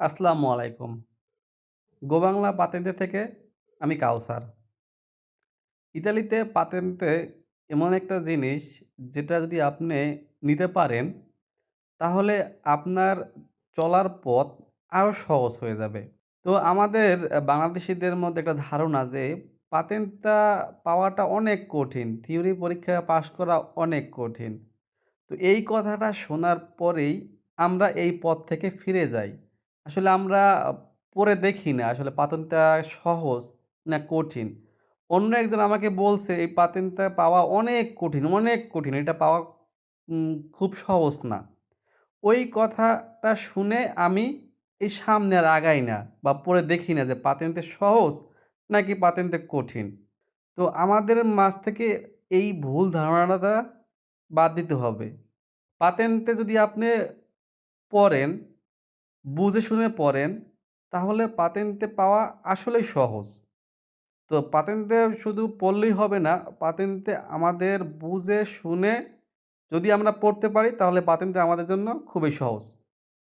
আসসালামু আলাইকুম। গোবাংলা পাতেন্তে থেকে আমি কাউসার। ইতালিতে পাতেন্তে এমন একটা জিনিস যেটা যদি আপনি নিতে পারেন, তাহলে আপনার চলার পথ আরও সহজ হয়ে যাবে। তো আমাদের বাংলাদেশিদের মধ্যে একটা ধারণা যে পাতেনটা পাওয়াটা অনেক কঠিন। থিওরি পরীক্ষা পাশ করা অনেক কঠিন। তো এই কথাটা শোনার পরেই আমরা এই পথ থেকে ফিরে যাই। আসলে আমরা পড়ে দেখি না আসলে পাতেনটা সহজ না কঠিন। অন্য একজন আমাকে বলছে এই পাতেনটা পাওয়া অনেক কঠিন, অনেক কঠিন। এটা পাওয়া খুব সহজ না। ওই কথাটা শুনে আমি এই সামনে আর আগাই না বা পড়ে দেখি না যে পাতেন্তে সহজ নাকি পাতেন্তে কঠিন। তো আমাদের মাঝ থেকে এই ভুল ধারণাটা বাদ দিতে হবে। পাতেন্তে যদি আপনি পড়েন, বুঝে শুনে পড়েন, তাহলে পাতেন্তে পাওয়া আসলেই সহজ। তো পাতেন্তে শুধু পড়লেই হবে না, পাতেন্তে আমাদের বুঝে শুনে যদি আমরা পড়তে পারি তাহলে পাতেন্তে আমাদের জন্য খুবই সহজ।